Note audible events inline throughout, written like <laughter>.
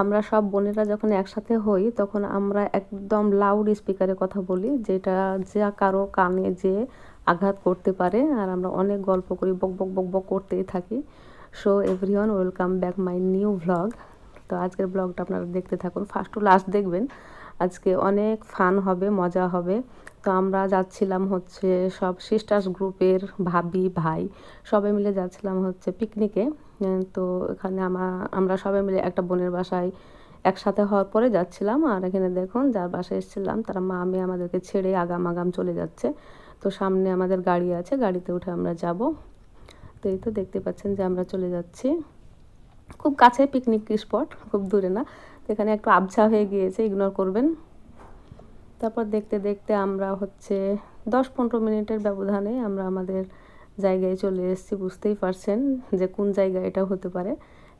আমরা সব বোনেরা যখন একসাথে হই, তখন আমরা একদম লাউড স্পিকারে কথা বলি, যেটা যা কারও কানে যে আঘাত করতে পারে, আর আমরা অনেক গল্প করি, বক বক বক বক করতেই থাকি। So everyone welcome back my new vlog তো আজকের ব্লগটা আপনারা দেখতে থাকুন। ফার্স্ট টু লাস্ট দেখবেন, আজকে অনেক ফান হবে, মজা হবে। তো আমরা যাচ্ছিলাম হচ্ছে সব সিস্টার্স গ্রুপের ভাবি, ভাই, সবাই মিলে যাচ্ছিলাম হচ্ছে পিকনিকে তো এখানে আমরা আমরা সবাই মিলে একটা বোনের বাসায় একসাথে হওয়ার পরে যাচ্ছিলাম আর এখানে দেখুন যার বাসায় এসেছিলাম, তারা মা, মেয়ে আমাদেরকে ছেড়ে আগাম আগাম চলে যাচ্ছে। তো সামনে আমাদের গাড়ি আছে, গাড়িতে উঠে আমরা যাব। তো এই তো দেখতে পাচ্ছেন যে আমরা চলে যাচ্ছি। খুব কাছে পিকনিক স্পট খুব দূরে না। এখানে একটু আবছা হয়ে গিয়েছে ইগনোর করবেন। তারপর দেখতে দেখতে আমরা হচ্ছে দশ পনেরো মিনিটের ব্যবধানে আমরা আমাদের জায়গায় চলে এসেছি, বুঝতেই পারছেন যে কোন জায়গা এটা হতে পারে।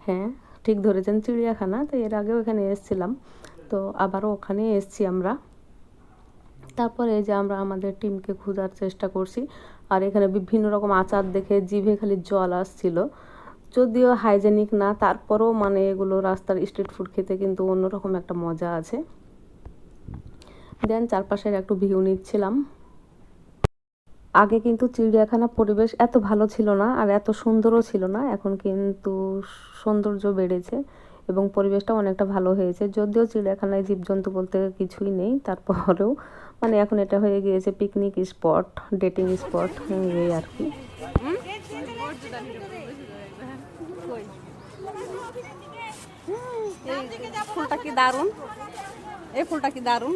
হ্যাঁ ঠিক ধরেছেন চিড়িয়াখানা, তো এর আগেও এখানে এসেছিলাম। তো আবারও ওখানে এসছি আমরা। তারপরে যে আমরা আমাদের টিমকে খোঁজার চেষ্টা করছি, আর এখানে বিভিন্ন রকম আচার দেখে জিভে খালি জল আসছিল। যদিও হাইজেনিক না, তারপরেও মানে এগুলো রাস্তার স্ট্রিট ফুড খেতে কিন্তু অন্যরকম একটা মজা আছে। দেন চারপাশের একটু ভিউ নিচ্ছিলাম। আগে কিন্তু চিড়িয়াখানা পরিবেশ এত ভালো ছিল না আর এত সুন্দরও ছিল না এখন কিন্তু সৌন্দর্য বেড়েছে এবং পরিবেশটা অনেকটা ভালো হয়েছে। যদিও চিড়িয়াখানায় জীবজন্তু বলতে কিছুই নেই তারপরেও মানে এখন এটা হয়ে গিয়েছে পিকনিক স্পট ডেটিং স্পট এই আর কি। ফুলটা কি দারুণ এই ফুলটা কি দারুণ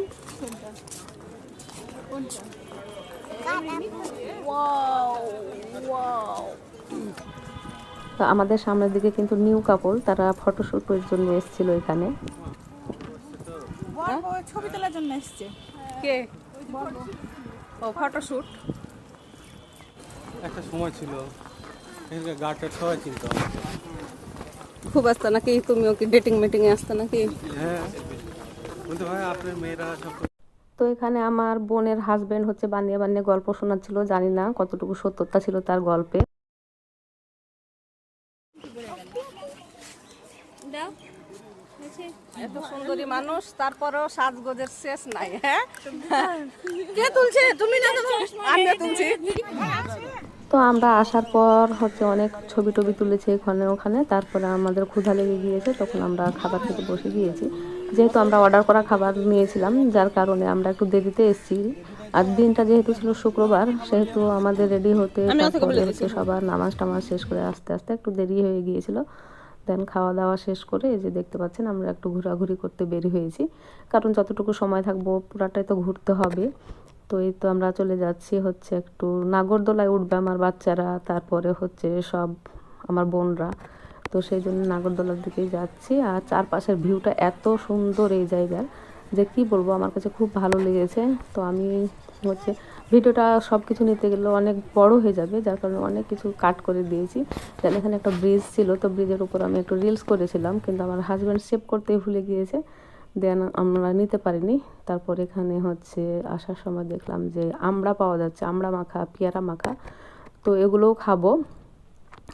তো আমাদের সামনের দিকে কিন্তু নিউ কাপল তারা ফটোশ্যুটের জন্য এসেছিল এখানে। ছবি তোলার জন্য এসছে। কে? ও ফটোশুট একটা সময় ছিল সবাই চিনতো খুব আসতো নাকি? তুমিও কি ডেটিং মিটিং এ আসতো নাকি? হ্যাঁ। বলতে ভাই আপনার মেয়েরা সব তো এখানে আমার বোনের হাজব্যান্ড হচ্ছে বানিয়ে বানিয়ে গল্প শোনাচ্ছিল জানি না কতটুকু সত্যতা ছিল তার গল্পে। এত সুন্দরী মানুষ তারপরেও সাজগোজের শেষ নাই হ্যাঁ? কে তুলছে? তুমি না আমি তুলছি। তো আমরা আসার পর হচ্ছে অনেক ছবি টবি তুলেছে এখানে ওখানে। তারপরে আমাদের ক্ষুধা লেগে গিয়েছে তখন আমরা খাবার খেতে বসে গিয়েছি। যেহেতু আমরা অর্ডার করা খাবার নিয়েছিলাম যার কারণে আমরা একটু দেরিতে এসেছি। আর দিনটা যেহেতু ছিল শুক্রবার সেহেতু আমাদের রেডি হতে তারপরে হচ্ছে সবার নামাজ টামাজ শেষ করে আস্তে আস্তে একটু দেরি হয়ে গিয়েছিল। দেন খাওয়া দাওয়া শেষ করে এই যে দেখতে পাচ্ছেন আমরা একটু ঘোরাঘুরি করতে বের হয়েছি। কারণ যতটুকু সময় থাকব পুরাটাই তো ঘুরতে হবে। তো এই তো আমরা চলে যাচ্ছি হচ্ছে একটু নাগরদোলায় উঠবে আমার বাচ্চারা, তারপরে হচ্ছে সব আমার বোনরা। তো সেই জন্য নাগরদোলার দিকেই যাচ্ছি আর চারপাশের ভিউটা এত সুন্দর এই জায়গার যে কি বলব, আমার কাছে খুব ভালো লেগেছে। তো আমি হচ্ছে ভিডিওটা সব কিছু নিতে গেলে অনেক বড় হয়ে যাবে, যার কারণে অনেক কিছু কাট করে দিয়েছি। দেন এখানে একটা ব্রিজ ছিল, তো ব্রিজের উপর আমি একটু রিলস করেছিলাম, কিন্তু আমার হাজব্যান্ড সেভ করতেই ভুলে গিয়েছে। দেন আমরা নিতে পারিনি। তারপর এখানে হচ্ছে আসার সময় দেখলাম যে আমড়া পাওয়া যাচ্ছে আমড়া মাখা, পেয়ারা মাখা। তো এগুলোও খাব।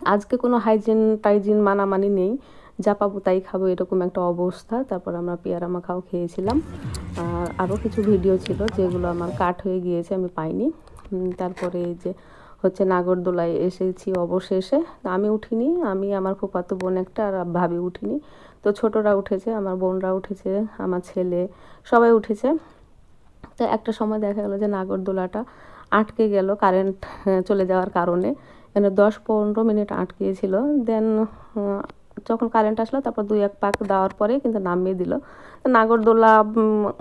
আজকে কোনো হাইজিন টাইজিন মানামানি নেই। যা পাবো তাই খাব, এরকম একটা অবস্থা। তারপর আমরা পেয়ারা মাখাও খেয়েছিলাম। আর আরও কিছু ভিডিও ছিল যেগুলো আমার কাট হয়ে গিয়েছে, আমি পাইনি। তারপরে এই যে হচ্ছে নাগরদোলায় এসেছি অবশেষে। আমি উঠিনি, আমি, আমার ফুপাতো বোন একটা আর ভাবি উঠিনি। তো ছোটরা উঠেছে, আমার বোনরা উঠেছে, আমার ছেলে, সবাই উঠেছে। তো একটা সময় দেখা গেলো যে নাগরদোলাটা আটকে গেল কারেন্ট চলে যাওয়ার কারণে। এখানে দশ পনেরো মিনিট আটকিয়েছিল দেন যখন কারেন্ট আসলো, তারপর দুই এক পাক দেওয়ার পরে কিন্তু নামিয়ে দিল। নাগরদোলা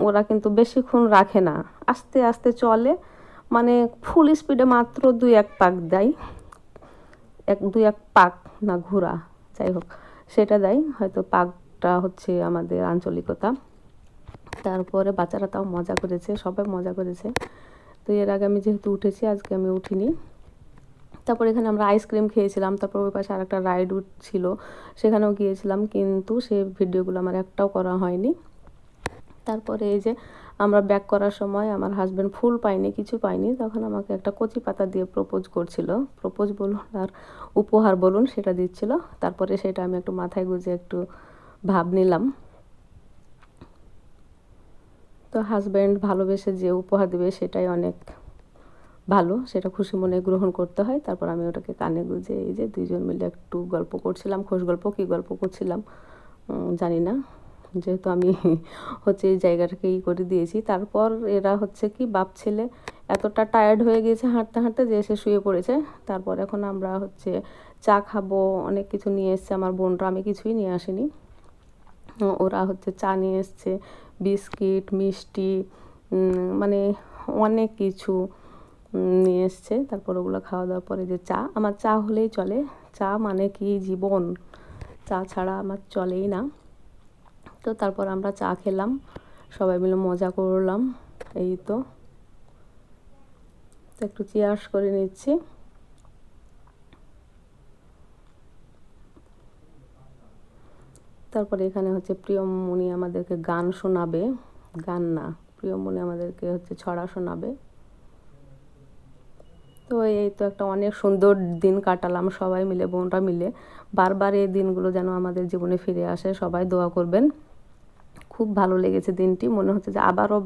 ওরা কিন্তু বেশিক্ষণ রাখে না। আস্তে আস্তে চলে। মানে ফুল স্পিডে মাত্র দুই এক পাক দেয়। এক, দুই এক পাক না ঘোরা, যাই হোক। সেটা দেয়। হয়তো পাকটা হচ্ছে আমাদের আঞ্চলিকতা। তারপরে বাচ্চারা তাও মজা করেছে, সবাই মজা করেছে। তো এর আগে আমি যেহেতু উঠেছি, আজকে আমি উঠিনি। তারপর এখানে আমরা আইসক্রিম খেয়েছিলাম। তারপর ওই পাশে আর একটা রাইড ছিল, সেখানেও গিয়েছিলাম। কিন্তু সে ভিডিওগুলো আমার একটাও করা হয়নি। তারপরে এই যে আমরা ব্যাক করার সময় আমার হাজব্যান্ড ফুল পাইনি কিছু পাইনি তখন আমাকে একটা কচি পাতা দিয়ে প্রপোজ করছিল। প্রপোজ বলুন আর উপহার বলুন সেটা দিচ্ছিল। তারপরে সেটা আমি একটু মাথায় গুজে একটু ভাব নিলাম। তো হাজব্যান্ড ভালোবেসে যে উপহার দেবে সেটাই অনেক ভালো, সেটা খুশি মনে গ্রহণ করতে হয়। তারপর আমি ওটাকে কানে গুঁজে এই যে দুইজন মিলে একটু গল্প করছিলাম, খোশ গল্প, কী গল্প করছিলাম জানি না। যেহেতু আমি <laughs> হচ্ছে এই জায়গাটাকে ই করে দিয়েছি। তারপর এরা হচ্ছে কি, বাপ ছেলে এতটা টায়ার্ড হয়ে গিয়েছে হাঁটতে হাঁটতে যে এসে শুয়ে পড়েছে। তারপর এখন আমরা হচ্ছে চা খাব, অনেক কিছু নিয়ে এসছে আমার বোনরা, আমি কিছুই নিয়ে আসিনি। ওরা হচ্ছে চা নিয়ে এসছে, বিস্কিট, মিষ্টি মানে অনেক কিছু নিয়ে এসছে। তারপর ওগুলো খাওয়া দাওয়ার পরে যে চা, আমার চা হলেই চলে। চা মানে কি? জীবন। চা ছাড়া আমার চলেই না। তো তারপর আমরা চা খেলাম। সবাই মিলে মজা করলাম। এই তো। একটু চিয়ার্স করে নিচ্ছি। তারপরে এখানে হচ্ছে প্রিয়মণি আমাদেরকে গান শোনাবে। গান না প্রিয়মণি আমাদেরকে হচ্ছে ছড়া শোনাবে। তো এই তো একটা অনেক সুন্দর দিন কাটালাম সবাই মিলে, বোনরা মিলে। বারবার এই দিনগুলো যেন আমাদের জীবনে ফিরে আসে, সবাই দোয়া করবেন। খুব ভালো লেগেছে দিনটি। মনে হচ্ছে যে আবারও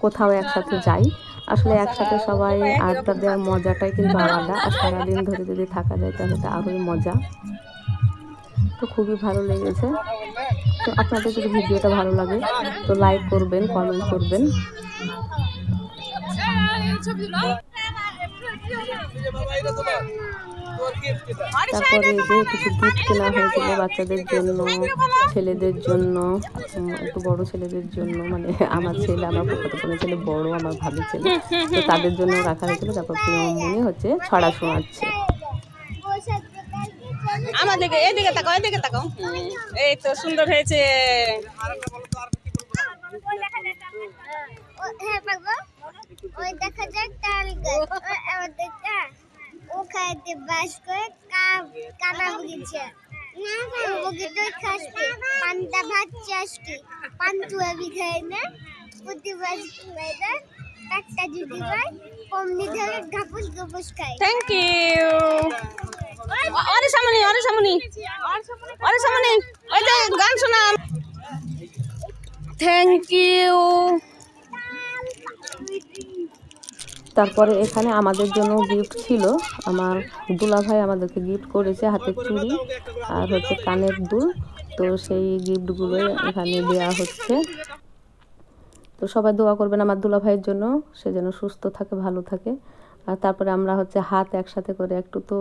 কোথাও একসাথে যাই। আসলে একসাথে সবাই আড্ডা দেওয়ার মজাটাই কিন্তু <laughs> আলাদা। আর সারাদিন ধরে যদি থাকা যায় তাহলে তো আরোই মজা। তো খুবই ভালো লেগেছে। তো আপনাদের যদি ভিডিওটা ভালো লাগে তো লাইক করবেন কমেন্ট করবেন। তারপরে এই যে কিছু গিফট কেনা হয়েছিল বাচ্চাদের জন্য ছেলেদের জন্য একটু বড় ছেলেদের জন্য মানে আমার ছেলে আমার বোনের ছেলে বড় আমার ভাবি ছেলে। তো তাদের জন্য রাখা হয়েছিল তারপর প্রিয়মণি হচ্ছে ছড়া শোনাচ্ছে। আমার দিকে এদিকে তাকাও এদিকে তাকাও। এই তো সুন্দর হয়েছে। হ্যাঁ দেখা যায় তাল গাছ ওই ওখানে বাস করে কানা বগিচে বগিতে খাসতে পান্তা ভাত চাষটি পান্তুয়া বিঘায় না প্রতিবার মেয়েরা একটা যদি পায় কমনি ধরে ঘাপুস গপুস খায়। থ্যাংক ইউ অরে সামনে অরে সামনে। অরে সামনে। ওই যে গান শোনা থ্যাংক ইউ তারপরে এখানে আমাদের জন্য গিফট ছিল। আমার দুলা ভাই আমাদেরকে গিফট করেছে হাতের চুড়ি আর হচ্ছে কানের দুল। তো সেই গিফটগুলো এখানে দেওয়া হচ্ছে। তো সবাই দোয়া করবেন আমার দুলা ভাইয়ের জন্য, সে যেন সুস্থ থাকে, ভালো থাকে। আর তারপরে আমরা হচ্ছে হাত একসাথে করে একটু তো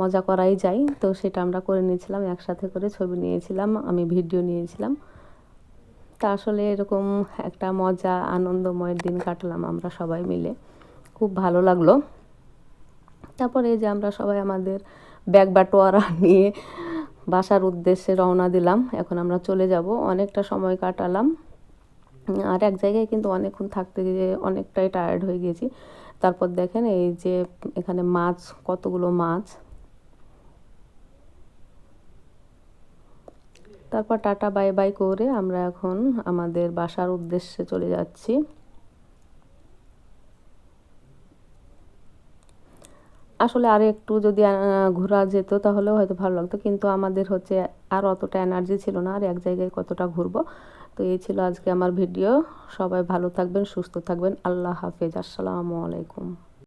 মজা করাই যায়। তো সেটা আমরা করে নিয়েছিলাম, একসাথে করে ছবি নিয়েছিলাম, আমি ভিডিও নিয়েছিলাম। তা আসলে এরকম একটা মজা আনন্দময় দিন কাটলাম আমরা সবাই মিলে। খুব ভালো লাগল। তারপরে যে আমরা সবাই আমাদের ব্যাগ বাটোয়ারা <laughs> নিয়ে বাসার উদ্দেশ্যে রওনা দিলাম। এখন আমরা চলে যাব। অনেকটা সময় কাটালাম। আর এক জায়গায় কিন্তু অনেকক্ষণ থাকতে গিয়ে অনেকটাই টায়ার্ড হয়ে গেছি। তারপর দেখেন এই যে এখানে মাছ, কতগুলো মাছ। তারপর টাটা, বাই বাই করে আমরা এখন আমাদের বাসার উদ্দেশ্যে চলে যাচ্ছি। আসলে আর একটু যদি ঘোরা যেত তাহলে হয়তো ভালো লাগতো, কিন্তু আমাদের হচ্ছে আর অতটা এনার্জি ছিল না, আর এক জায়গায় কতটা ঘুরবো। তো এই ছিল আজকে আমার ভিডিও সবাই ভালো থাকবেন, সুস্থ থাকবেন। আল্লাহ হাফেজ। আসসালামু আলাইকুম।